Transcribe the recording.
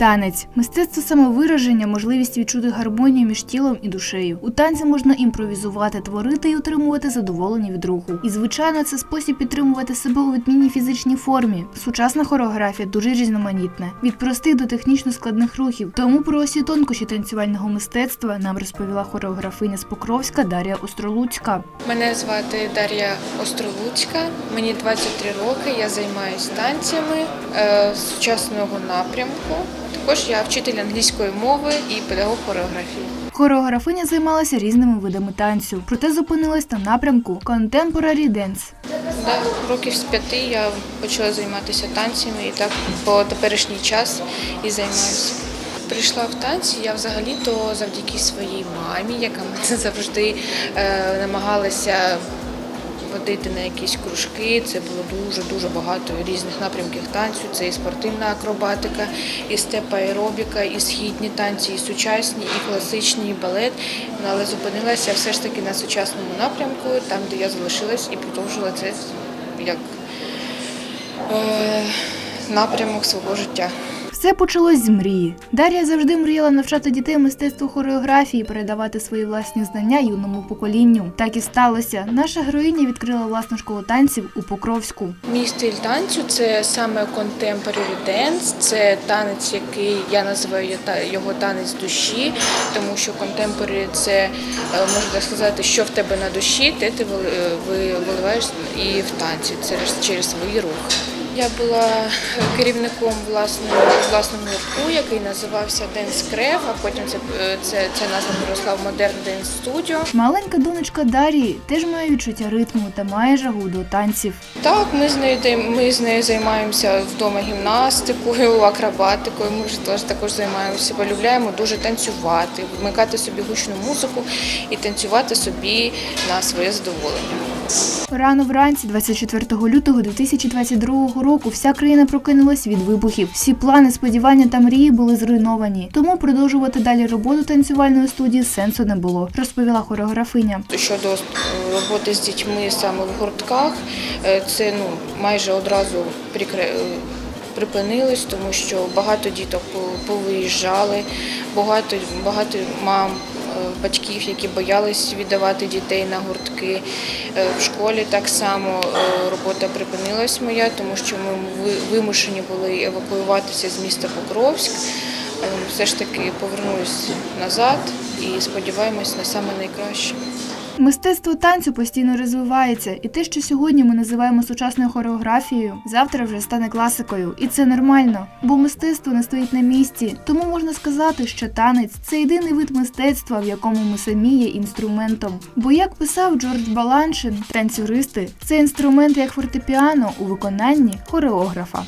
Танець мистецтво самовираження, можливість відчути гармонію між тілом і душею. У танці можна імпровізувати, творити і отримувати задоволення від руху. І звичайно, це спосіб підтримувати себе у відмінній фізичній формі. Сучасна хореографія дуже різноманітна, від простих до технічно складних рухів. Тому про усі тонкощі танцювального мистецтва нам розповіла хореографиня з Покровська Дар'я Остролуцька. Мене звати Дар'я Остролуцька, мені 23 роки, я займаюся танцями е, сучасного напрямку. Також я вчитель англійської мови і педагог хореографії. Хореографиня займалася різними видами танцю, проте зупинилась на напрямку Contemporary Dance. Да, років з п'яти я почала займатися танцями і так по теперішній час і займаюся. Прийшла в танці я взагалі-то завдяки своїй мамі, яка мене завжди е, намагалася водити на якісь кружки. Це було дуже дуже багато різних напрямків танцю. Це і спортивна акробатика, і степ аеробіка, і східні танці, і сучасні, і класичні, і балет. Ну, Але зупинилася все ж таки на сучасному напрямку, там де я залишилась і продовжила це як е, напрямок свого життя. Все почалось з мрії. Дар'я завжди мріяла навчати дітей мистецтву хореографії, передавати свої власні знання юному поколінню. Так і сталося. Наша героїня відкрила власну школу танців у Покровську. Мій стиль танцю це саме contemporary dance, це танець, який я називаю його танець душі, тому що contemporary – це е, можна сказати, що в тебе на душі, ти вили- е, виливаєш і в танці через свої рухи. Я була керівником власного власного гуртку, який називався Dance Crew, а потім це, е, це, це назва переросла в Modern Dance Studio. Маленька донечка Дар'ї теж має відчуття ритму та має жагу до танців. Так, ми з нею ми з нею займаємося вдома гімнастикою, акробатикою. Ми ж теж також займаємося. Полюбляємо дуже танцювати, вмикати собі гучну музику і танцювати собі на своє задоволення. Рано вранці, 24 лютого 2022 року, вся країна прокинулась від вибухів. Всі плани, сподівання та мрії були зруйновані. Тому продовжувати далі роботу танцювальної студії сенсу не було, розповіла хореографиня. Щодо е, роботи з дітьми саме в гуртках, е, це ну майже одразу е, припинилось, тому що багато діток повиїжджали, багато багато мам. Батьків, які боялись віддавати дітей на гуртки Е, в школі, так само е, робота припинилась моя, тому що ми вимушені були евакуюватися з міста Покровськ. Е, Все ж таки повернулись назад і сподіваємось на найкраще. Мистецтво танцю постійно розвивається, і те, що сьогодні ми називаємо сучасною хореографією, завтра вже стане класикою. І це нормально, бо мистецтво не стоїть на місці. Тому можна сказати, що танець це єдиний вид мистецтва, в якому ми самі є інструментом. Бо як писав Джордж Баланшин, танцюристи це інструмент як фортепіано у виконанні хореографа.